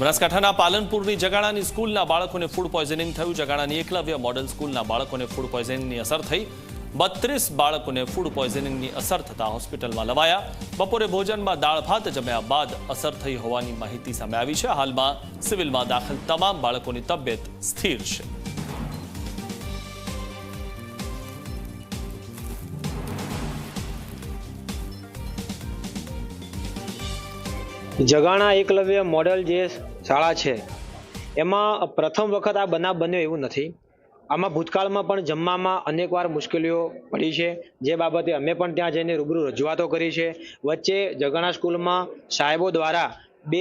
બનાસકાંઠાના પાલનપુરની જગાણાની સ્કૂલના બાળકોને ફૂડ પોઈઝનિંગ થયું. જગાણાની એકલવ્ય મોડલ સ્કૂલના બાળકોને ફૂડ પોઈઝનિંગની અસર થઈ. બત્રીસ બાળકોને ફૂડ પોઈઝનિંગની અસર થતા હોસ્પિટલમાં લવાયા. બપોરે ભોજનમાં દાળ ભાત જમ્યા બાદ અસર થઈ હોવાની માહિતી સામે આવી છે. હાલમાં સિવિલમાં દાખલ તમામ બાળકોની તબિયત સ્થિર છે. જગાણા એકલવ્ય મોડલ જે શાળા છે. એમાં પ્રથમ વખત આ બનાવ બન્યો એવું નથી. આમાં ભૂતકાળમાં પણ જમવામાં અનેકવાર મુશ્કેલીઓ પડી છે. જે બાબતે અમે પણ ત્યાં જઈને રૂબરૂ રજૂઆતો કરી છે. વચ્ચે જગણા સ્કૂલમાં સાહેબો દ્વારા બે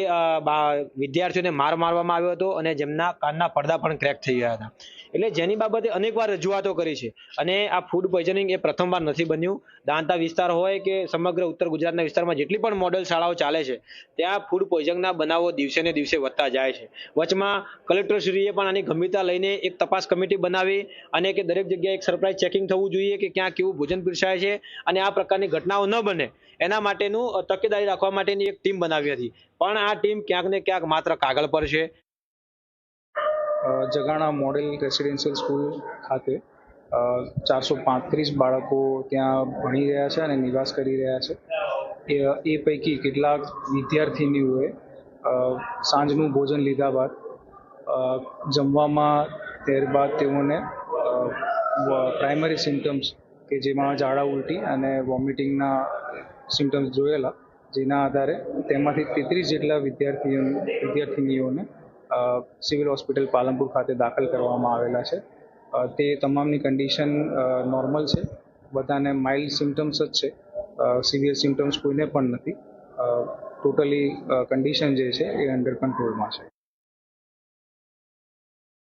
વિદ્યાર્થીઓને માર મારવામાં આવ્યો હતો અને જેમના કાનના પડદા પણ ક્રેક થઈ ગયા હતા. એટલે જેની બાબતે અનેકવાર રજૂઆતો કરી છે. અને આ ફૂડ પોઈઝનિંગ એ પ્રથમવાર નથી બન્યું. દાંતા વિસ્તાર હોય કે સમગ્ર ઉત્તર ગુજરાતના વિસ્તારમાં જેટલી પણ મોડલ શાળાઓ ચાલે છે, ત્યાં ફૂડ પોઈઝનના બનાવો દિવસે ને દિવસે વધતા જાય છે. વચમાં કલેક્ટરશ્રીએ પણ આની ગંભીરતા લઈને એક તપાસ કમિટી બનાવી અને કે દરેક જગ્યાએ એક સરપ્રાઇઝ ચેકિંગ થવું જોઈએ કે ક્યાં કેવું ભોજન પીરસાય છે અને આ પ્રકારની ઘટનાઓ ન બને. એના માટેનું તકેદારી રાખવા માટેની એક ટીમ બનાવી હતી. પણ આ ટીમ ક્યાંક ને ક્યાંક માત્ર કાગળ પર છે. જગાણા મોડેલ રેસિડેન્શિયલ સ્કૂલ ખાતે. ચારસો પાંત્રીસ બાળકો ત્યાં ભણી રહ્યા છે અને નિવાસ કરી રહ્યા છે. એ પૈકી કેટલાક વિદ્યાર્થીનીઓએ સાંજનું ભોજન લીધા બાદ જમવામાં ત્યારબાદ તેઓને પ્રાઇમરી સિમ્ટમ્સ કે જેમાં ઝાડા ઉલટી અને વોમિટિંગના સિમ્ટમ્સ જોયેલા જેના આધારે તેમાંથી તેત્રીસ જેટલા વિદ્યાર્થીઓ વિદ્યાર્થિનીઓને સિવિલ હોસ્પિટલ પાલનપુર ખાતે દાખલ કરવામાં આવેલા છે. તે તમામની કન્ડિશન નોર્મલ છે. બધાને માઇલ્ડ સિમ્ટમ્સ જ છે. સિવિયર સિમ્ટમ્સ કોઈને પણ નથી. ટોટલી કન્ડિશન જે છે એ અંડર કંટ્રોલમાં છે.